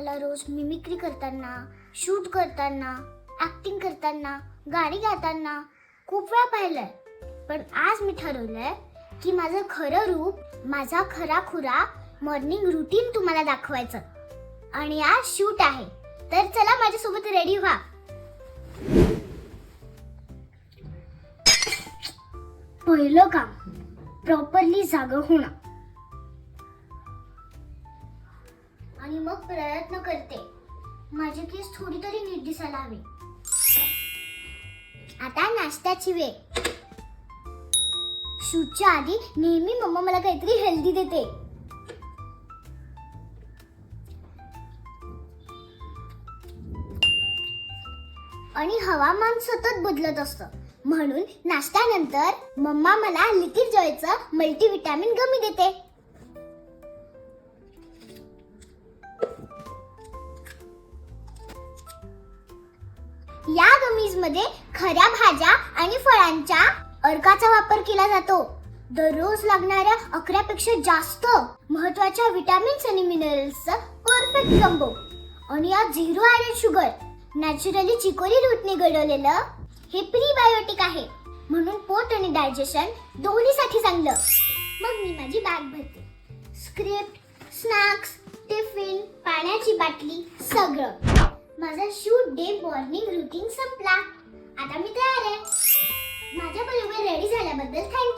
मला रोज मिमिक्री करताना शूट करताना ऍक्टिंग करताना गाणी गाताना खूप वेळा पाहिलंय. पण आज मी ठरवलंय की माझं खरं रूप माझा खरा खुरा मॉर्निंग रुटीन तुम्हाला दाखवायचं. आणि आज शूट आहे. तर चला माझ्यासोबत रेडी व्हा. पहिलं काम प्रॉपरली जाग होणं. आणि मग प्रयत्न करते. माझी केस थोडी तरी नीट दिसायला हवी. आता नाश्त्याची वेळ. शूटच्या आधी नेहमी मम्मा मला काहीतरी हेल्दी देते. आणि हवामान सतत बदलत असतं. म्हणून नाश्त्यानंतर मम्मा मला लिटिल जॉयचं मल्टीविटॅमिन गमी देते. या गमीजमध्ये खऱ्या भाज्या आणि फळांच्या अर्काचा वापर केला जातो. दररोज लागणाऱ्या अकरापेक्षा जास्त महत्त्वाच्या विटॅमिन्स आणि मिनरल्सचं परफेक्ट कंबो आणि या zero added sugar naturally chicory रूटने घडवलेलं हे प्रीबायोटिक आहे. म्हणून पोट आणि डायजेशन दोन्हीसाठी चांगलं. मग मी माझी बॅग भरते. स्क्रिप्ट स्नॅक्स टिफिन पाण्याची बाटली सगळं. माझा शूट डे मॉर्निंग रुटीन संपला. आता मी तयार आहे. माझ्या बरोबर रेडी झाल्याबद्दल थँक्यू